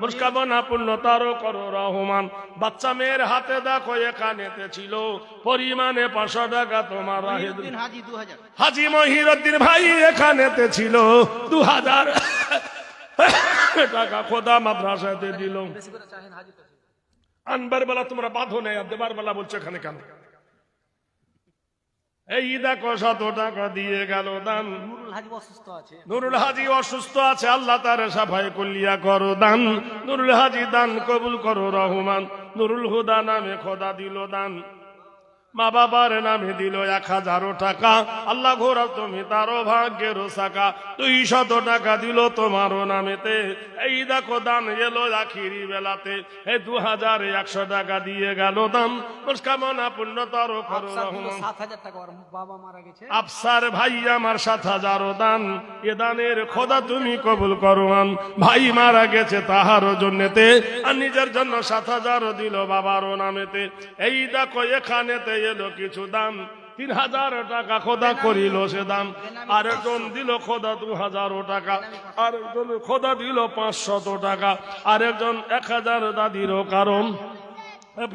মুস্কামনা পূর্ণতারও করো রহমান। বাচ্চা মেয়ের হাতে দেখো এখানেতে ছিল পরিমাণে পাঁচশো টাকা তোমার হাজি মহিরুদ্দিন ভাই এখানেতে ছিল দু হাজার টাকা খোদা মাদ্রাসাতে দিল। আনবার বেলা তোমরা বাঁধো নেই আর দেবার বেলা বলছো এখানে কেন? এই দেখো শত টাকা দিয়ে গেল দান। নুরুল হাজি অসুস্থ আছে। আল্লাহ তার সাফাই কলিয়া করো দান। নুরুল হাজি দান কবুল করো রহমান। নুরুল হুদা নামে খোদা দিল দান। মা বাবার নামে দিল এক হাজারো টাকা। আল্লাহ ঘোরা তুমি তারও ভাগ্যের শাখা। দুই শত টাকা দিল তোমারও নামেতে। এই দেখো দান এলো আখিরি বেলাতে। এই দু হাজার একশো টাকা দিয়ে গেল দান মুস্কামনা পূর্ণতর আফসার ভাই আমার সাত হাজারো দান। এ দানের খোদা তুমি কবুল করো ভাই মারা গেছে তাহারও জন্যতে, আর নিজের জন্য সাত হাজারও দিল বাবারও নামেতে। এই দেখো, এখানেতে এলো কিছু দাম। তিন হাজার টাকা খোদা করিল সে দান আরেকজন দিল খোদা দু হাজারো টাকা। আরেকজন খোদা দিল পাঁচশত টাকা। আরেকজন এক হাজার দাদিরও কারণ।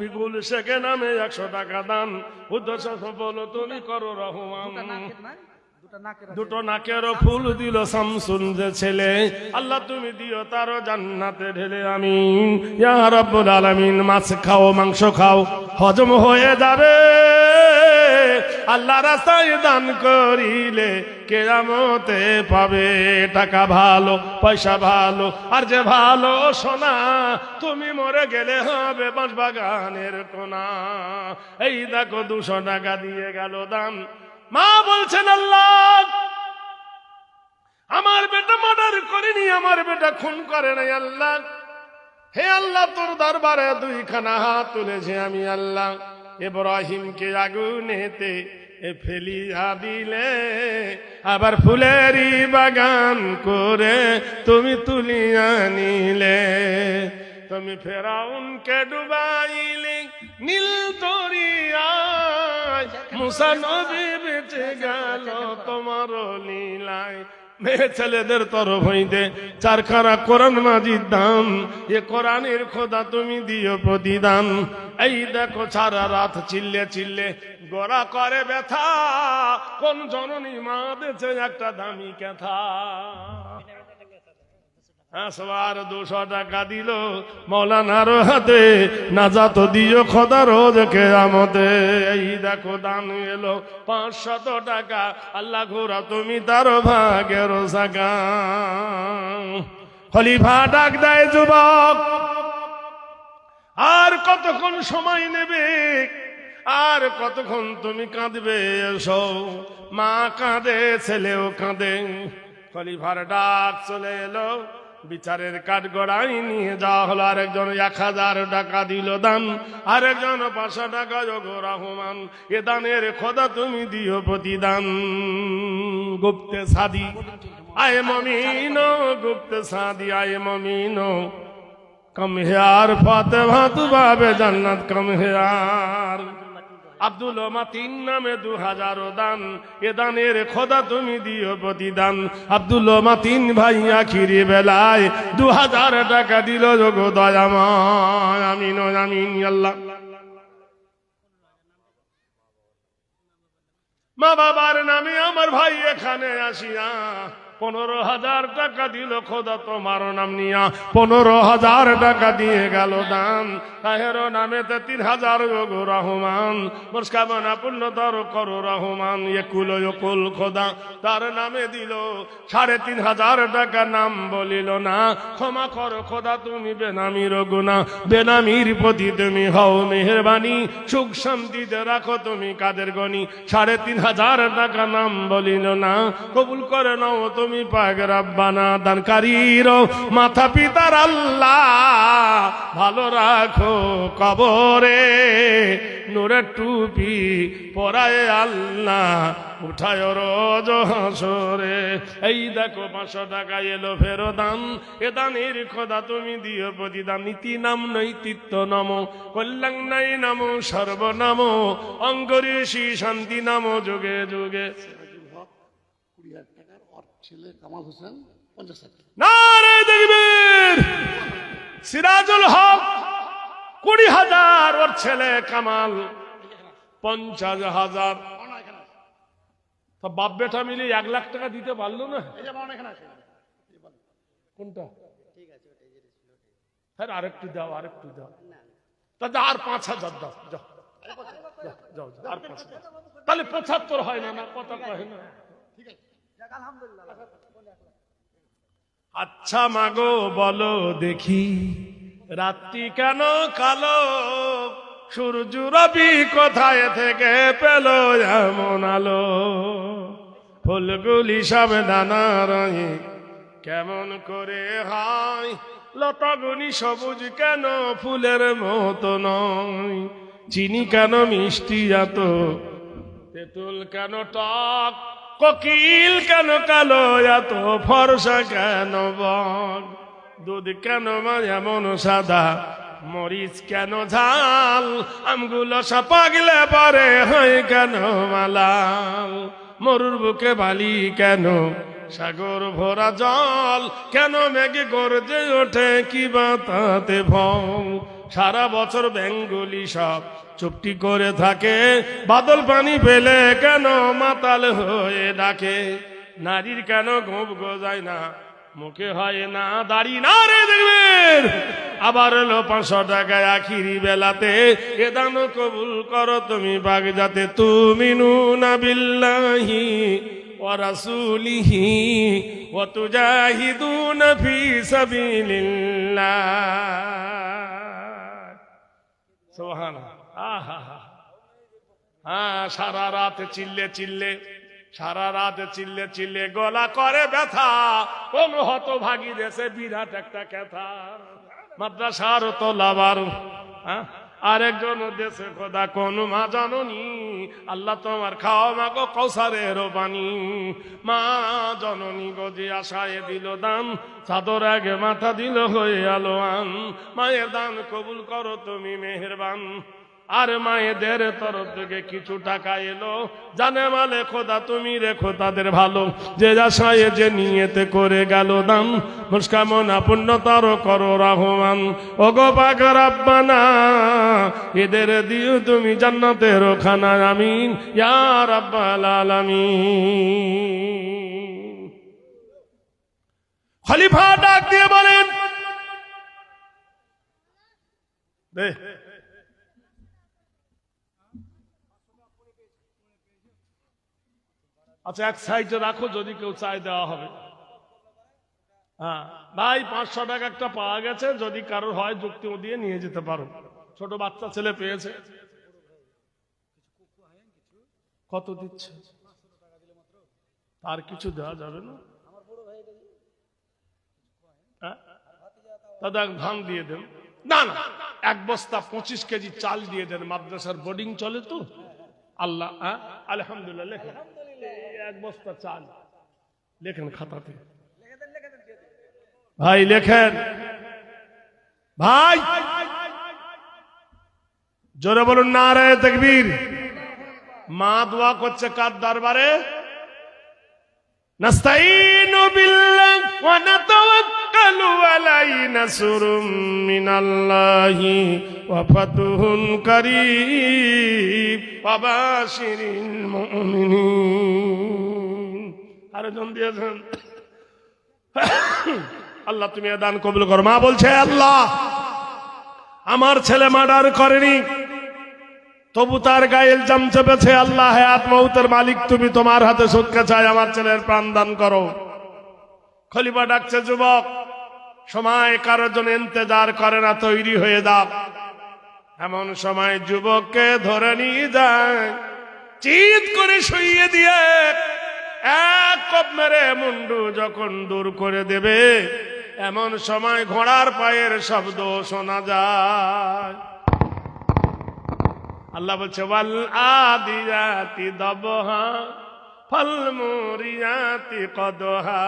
বিপুল শেখে নামে একশো টাকা দান। উদ্দেশ্য সফল, তুমি করো রহমান। দুটা নাকেরও ফুল দিল শামসুন যে ছেলে। আল্লাহ, তুমি দিও তারও জান্নাতে ঢেলে আমি। আলামিন, মাছ খাও, মাংস খাও, হজম হয়ে যাবে। আল্লাহ রাস্তায় দান করিলে কেরামতে পাবে। টাকা ভালো, পয়সা ভালো, আর যে ভালো সোনা, তুমি মরে গেলে হবে বাঁশ বাগানের কোনা। এই দেখো দুশো টাকা দিয়ে গেল দান মা বলছেন, আল্লাহ, আমার বেটা মার্ডার করেনি, আমার বেটা খুন করে নাই, আল্লাহ। হে আল্লাহ, তোর দরবারে দুইখানা হাত তুলেছে আমি, আল্লাহ। ইব্রাহিমকে আগুনেতে ফেলিয়া দিলে, আবার ফুলেরই বাগান করে তুমি তুলিয়া নিলে। তুমি ফেরাউনকে ডুবাইলে? নীল দরিয়ায় মুসা নবী বেঁচে গেল তোমার লীলায়। মেয়ে ছেলেদের তরফ হইতে চারখানা কোরআন মাজির দাম এ কোরআনের খোদা তুমি দিও প্রতিদান। এই দেখো সারা রাত চিল্লে চিল্লে গোড়া করে ব্যথা। কোন জননী মা দেছে একটা দামি কথা। আসবার দুশো টাকা দিল মৌলানার হাতে। না নাজাত দিও খোদা রোজ কেয়ামতে। এই দেখো দান এলো পাঁচশত টাকা। আল্লাহ ঘোরা তুমি তার ভাগের সাগা খলিফা ডাক দেয় যুবক, আর কতক্ষণ সময় নেবে? আর কতক্ষণ তুমি কাঁদবে? এসো। মা কাঁদে, ছেলেও কাঁদে। খলিফার ডাক চলে এলো। বিচারের কাঠ গড়াই নিয়ে যাওয়া হলো। আরেকজন এক হাজার টাকা দিল দান, আরেকজন পাঁচশো টাকা যোগ রহমান। এ দানের খোদা তুমি দিও প্রতিদান। গুপ্তে সাদি, আয় মমিন, গুপ্তে সাদি, আয় মমিনো। কম হেয়ার ফাতে ভাতু বাবে জান্নাত, কম হেয়ার আব্দুল মাতিন নামে দু হাজার দান। এ দানের খোদা তুমি দিও প্রতিদান। আব্দুল মাতিন ভাই আখিরি বেলায় দু হাজার টাকা দিল আমিন আমিন আল্লাহ। মা বাবার নামে আমার ভাই এখানে আসিয়া পনেরো হাজার টাকা দিল খোদা তোমার নাম নিয়া। পনেরো হাজার টাকা দিয়ে গেল দান। তাহের নামেতে তিন হাজার গো রহমান। মুস্কামনা পূর্ণতর করো রহমান। একুল একুল খোদা তার নামে দিল। সাড়ে তিন হাজার টাকা নাম বলিল না। ক্ষমা করো খোদা তুমি বেনামির গুনা বেনামির প্রতি তুমি হও মেহরবানি। সুখ শান্তিতে রাখো তুমি কাদের গনি। সাড়ে তিন হাজার টাকা নাম বলিল না। কবুল করে নাও তুমি পাক রাব্বানা দানকারীর মাথা পিতার আল্লাহ, ভালো রাখো কবরে। নূরের টুপি পরায় আল্লাহ, উঠায় রোজ হাসরে। এই দেখো পাঁচশো টাকা এলো ফেরো দান এ দানের খোদা তুমি দিও প্রতিদান। নীতি নাম নৈতিত্ব নম, কল্যাণ নাই নাম, সর্বনাম, অঙ্গরেশী শান্তি নাম, যুগে যুগে কুড়ি হাজার টাকার ওর ছেলে কামাল হোসেন পঞ্চাশ হাজার নারে দেখবীর সিরাজুল হক কুড়ি হাজার ওর ছেলে কামাল পঞ্চাশ হাজার। তা বাপ বেটা মিলে এক লাখ টাকা দিতে পারল না? কোনটা? হ্যাঁ আরেকটু দাও আরেকটু দাও। তা যা, আর পাঁচ হাজার দাও যাও যাও, আর পাঁচ হাজার। তাহলে পঁচাত্তর হয় না না কথা কয় না। যাক, আলহামদুলিল্লাহ আচ্ছা মাগো, বলো দেখি, রাত্রি কেন কালো? সূর্য রবি কোথায় থেকে পেল এমন আলো? ফুলগুলি সব নানা রঙে কেমন করে হয়? লতাগুনি সবুজ কেন? ফুলের মতো নয়। চিনি কেন মিষ্টি এত? তেঁতুল কেন টক? কোকিল কেন কালো, এত ফর্সা কেন বক দুধ কেন এমন সাদা? মরিচ কেন ঝাল? আমগুলো সাপাগলে পরে, হয় কেন মালাল? মরুর বুকে বালি কেন? সাগর ভরা জল? কেন মেঘে গর্জে ওঠে, কি বাতাতে ভং সারা বছর বেঙ্গলি সব চুপটি করে থাকে বাদল পানি পেলে কেন মাতাল হয়ে ডাকে নারীর কেন গোপ গজায় না মুখে হয় না দাড়ি না রে দেখবেন আবার এলো পাঁচশো টাকায় আখিরি বেলাতে এ দান কবুল করো তুমি বাগ যাতে তুমি নুনা বিল্লাহি ورسوله وتجاهدون في سبيل الله হ্যাঁ সারা রাত চিল্লে চিল্লে, সারা রাত চিল্লে চিল্লে গলা করে ব্যথা। কোন হত ভাগি দেশে বিরাট একটা কথা মাদ্রাসার তো লাভার হ্যাঁ? আরেকজন দেশে, খোদা, কোন মা জাননি? আল্লাহ তোমার খাও খাওয়া মাগো কৌসারের বাণী। মা জননী যে আশায় দিল দান, চাদর আগে মাথা দিল হয়ে আলোয়ান মায়ের দান কবুল করো তুমি মেহেরবান। আর মায়েদের তরফ থেকে কিছু টাকা এলো। জানে মা মালে খোদা, তুমি রেখো তাদের ভালো। যে আশায় যে নিয়েতে করে গেল দাম, মুস্কামনা পুণ্যতর করো রহমান। ও গো পাকার এদের দিও তুমি জান্নাতের খানা, আমিন ইয়ার আব্বাল আলামিন। খলিফা ডাক দিয়ে বলেন, দে। আচ্ছা এক সাইডে রাখো, যদি কেউ চাই দেওয়া হবে। হ্যাঁ ভাই, পাঁচশো টাকা একটা পাওয়া গেছে, যদি কারোর হয় যুক্তি দিয়ে নিয়ে যেতে পারো। ছোট বাচ্চা ছেলে পেয়েছে। কত দিচ্ছে? আর কিছু দেওয়া যাবে না? হ্যাঁ? দাদা ধান দিয়ে দেন। না না, এক বস্তা পঁচিশ কেজি চাল দিয়ে দেন। মাদ্রাসার বোর্ডিং চলে তো? আল্লাহ হ্যাঁ? আলহামদুলিল্লাহ এক বস্তা চাল লেখেন খাতাতে। ভাই লেখেন। ভাই জোরে বলুন না রে তকবীর। মা দোয়া করছে কার দরবারে? নাস্তাইনু বিল্লাহ ওয়া নাতাওয়াক্কাল। ونتوكل عليه نصر من الله وفتح قريب وباشر المؤمنين আরেকজন দিয়েছেন আল্লাহ তুমি এ দান কবুল করো মা বলছে আল্লাহ আমার ছেলে মার্ডার করেনি তবু তার গায়ে ইলজাম চেপেছে আল্লাহ হায়াত মৌতের মালিক তুমি তোমার হাতে সুদকে চাই আমার ছেলের প্রাণ দান করো খলিফা ডাকছে যুবক সময় কারও জন্য ইন্তজার করে না, তৈরি হয়ে দাও এমন সময় যুবককে ধরে নিয়ে যায়, চিৎ করে শুইয়ে দিয়ে এক কপ মেরে মুন্ডু যখন দূর করে দেবে, এমন সময় ঘোড়ার পায়ের শব্দ শোনা যায়। আল্লাহ বলছে, ওয়াল আদিয়াতি দবহা, ফল মুরিয়াতি কদহা।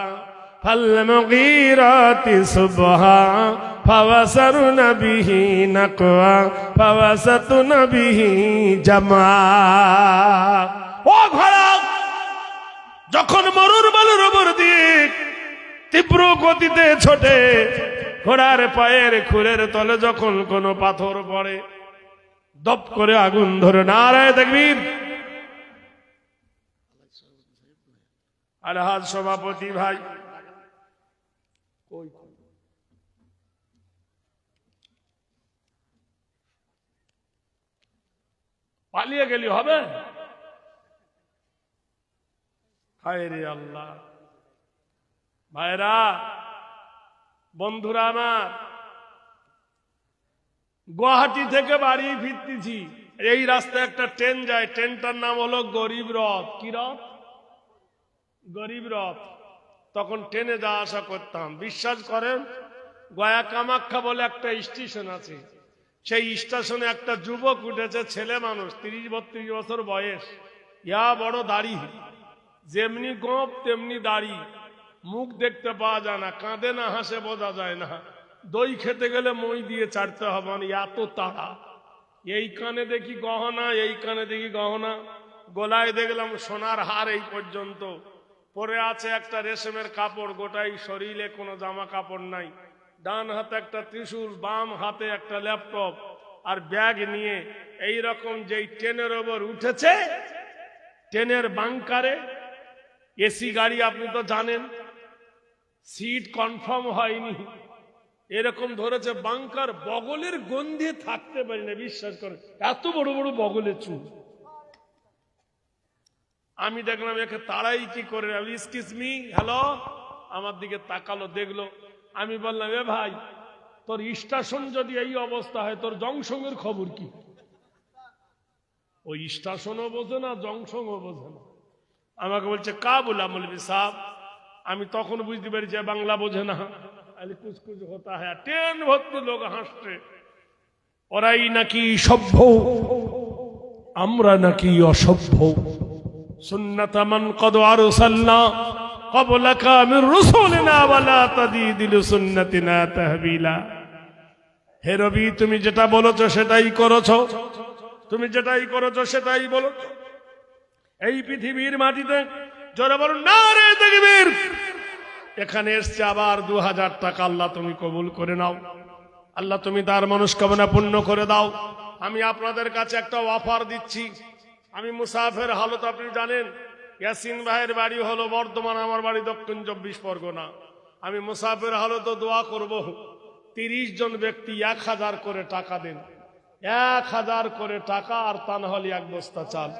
মুগীরাতি সুবহা ফাওয়াসারুন বিহি নাকওয়া ফাওয়াসাতুন বিহি জামা ও ঘোড়া যখন মরুর বালুর উপর দিয়ে তীব্র গতিতে ছোটে, ঘোড়ার পায়ের খুরের তলে যখন কোনো পাথর পড়ে, দপ করে আগুন ধরে নারায় দেখবীর আলহাজ সভাপতি ভাই কই পালিয়ে গেলি হবে? রে আল্লাহ। ভাইরা, বন্ধুরা আমার, গুয়াহাটি থেকে বাড়ি ফিরতেছি। এই রাস্তায় একটা ট্রেন যায়। ট্রেনটার নাম হলো গরিব রথ। কি রথ? গরিব রথ। তখন ট্রেনে যাওয়া আসা করতাম। বিশ্বাস করেন, গয়া কামাখ্যা বলে একটা স্টেশন আছে। সেই স্টেশনে একটা যুবক উঠেছে, ছেলে মানুষ, তিরিশ বত্রিশ বছর বয়স। ইয়া বড় দাড়ি। যেমনি গোপ তেমনি দাড়ি। মুখ দেখতে পাওয়া যায় না কাঁদে না হাসে বোঝা যায় না। দই খেতে গেলে মই দিয়ে চাটতে হবে না এত তাড়া। এই কানে দেখি গহনা, এই কানে দেখি গহনা। গলায় দেখলাম সোনার হার এই পর্যন্ত। পরে আছে একটা রেশমের কাপড়, গোটাই শরীরে কোনো জামা কাপড় নাই। ডান হাতে একটা ত্রিশূল, বাম হাতে একটা ল্যাপটপ, আর ব্যাগ নিয়ে এই রকম যেই ট্রেনের ওপর উঠেছে, ট্রেনের বাংকারে এসি গাড়ি, আপনি তো জানেন, সিট কনফার্ম হয়নি। এরকম ধরেছে বাংকার বগলের গন্ধে থাকতে পারি না, বিশ্বাস করে এত বড় বড় বগলের চুল। আমি দেখলাম একে তাড়াই কি করে এক্সকিউজ মি হ্যালো আমার দিকে তাকালো, দেখল। আমি বললাম, এ ভাই, তোর স্টেশন যদি এই অবস্থা হয়, তোর জংশনের খবর কি? ওই স্টেশনও বোঝে না, জংশনও বোঝে না। আমাকে বলছে কা বলা মৌলবী সাহ আমি তখন বুঝতে পারি যে বাংলা বোঝে না। কুছ হতা হ্যাঁ ট্রেন ভর্তি লোক হাসছে। ওরাই নাকি সভ্য, আমরা নাকি অসভ্য। হে রবি, তুমি যেটা বলেছ সেটাই করেছ। তুমি যেটাই করেছ সেটাই বলেছ এই পৃথিবীর মাটিতে জোরে বলুন না রে দেখবীর এখানে এসছে আবার দু হাজার টাকা, আল্লাহ তুমি কবুল করে নাও। আল্লাহ তুমি তার মনস্কামনা পূর্ণ করে দাও। আমি আপনাদের কাছে একটা অফার দিচ্ছি। আমি মুসাফের হালত আপনি জানেন, ইয়াসিন ভাইয়ের বাড়ি হলো বর্ধমান, আমার বাড়ি দক্ষিণ চব্বিশ পরগনা। আমি মুসাফের হালত দোয়া করব। তিরিশ জন ব্যক্তি এক হাজার করে টাকা দেন। এক হাজার করে টাকা আর তা না হলে এক বস্তা চাল।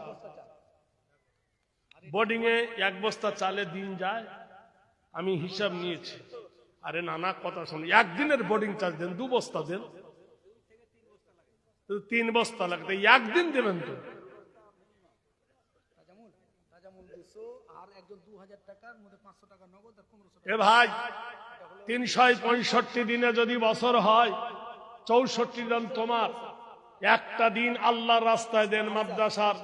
বোর্ডিং এ এক বস্তা চালে দিন যায়, আমি হিসাব নিয়েছি। আরে নানা কথা শুন, একদিনের বোর্ডিং চার্জ দেন, দু বস্তা দেন। তিন বস্তা লাগবে একদিন দেবেন তো রাজামুল রাজামুল দুশো আর একজন দু হাজার টাকার মধ্যে পাঁচশো টাকা নগদ আর পনেরোশো এ ভাই তিনশো পঁয়ষট্টি দিনে যদি বছর হয়, চৌষট্টি দিন তোমার। একটা দিন আল্লাহর রাস্তায় দেন মাদ্রাসার।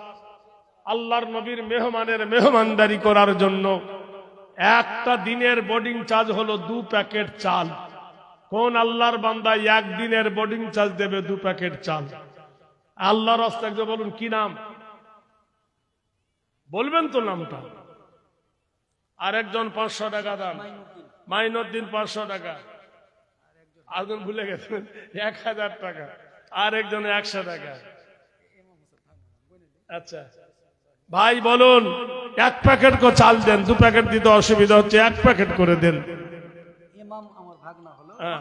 আল্লাহর নবীর মেহমানের মেহমানদারি করার জন্য। একটা দিনের বোর্ডিং চার্জ হলো দু প্যাকেট চাল। কোন আল্লাহর বান্দা একদিনের বোর্ডিং চার্জ দেবে দু প্যাকেট চাল। আল্লাহর রাস্তায় বলুন, কি নাম? বলবেন তো নামটা। আরেকজন পাঁচশো টাকা দাম। মাইনুদ্দিন পাঁচশো টাকা। আরেকজন ভুলে গেছেন এক হাজার টাকা। আর একজন একশো টাকা। আচ্ছা। ভাই বলুন এক প্যাকেট করে চাল দেন দু প্যাকেট দিতে অসুবিধা হচ্ছে এক প্যাকেট করে দেন। হ্যাঁ।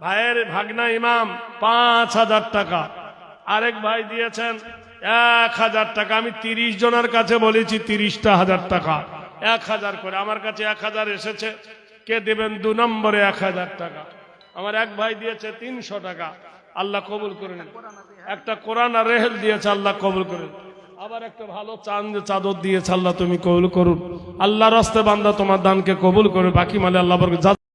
ভাইয়ের ভাগনা ইমাম পাঁচ হাজার টাকা। আরেক ভাই দিয়েছেন এক হাজার টাকা। আমি তিরিশ জনের কাছে বলেছি তিরিশটা হাজার টাকা। এক হাজার করে। আমার কাছে এক হাজার এসেছে। কে দেবেন? দু নম্বরে এক হাজার টাকা। আমার এক ভাই দিয়েছে তিনশো টাকা। আল্লাহ কবুল করে নিন। একটা কোরআন আর রেহেল দিয়েছে, আল্লাহ কবুল করুন আবার একটা ভালো চাঁদ, চাদর দিয়েছে, আল্লাহ তুমি কবুল করুন। আল্লাহ রাস্তে বান্দা তোমার দানকে কবুল করে বাকি মালে আল্লাহ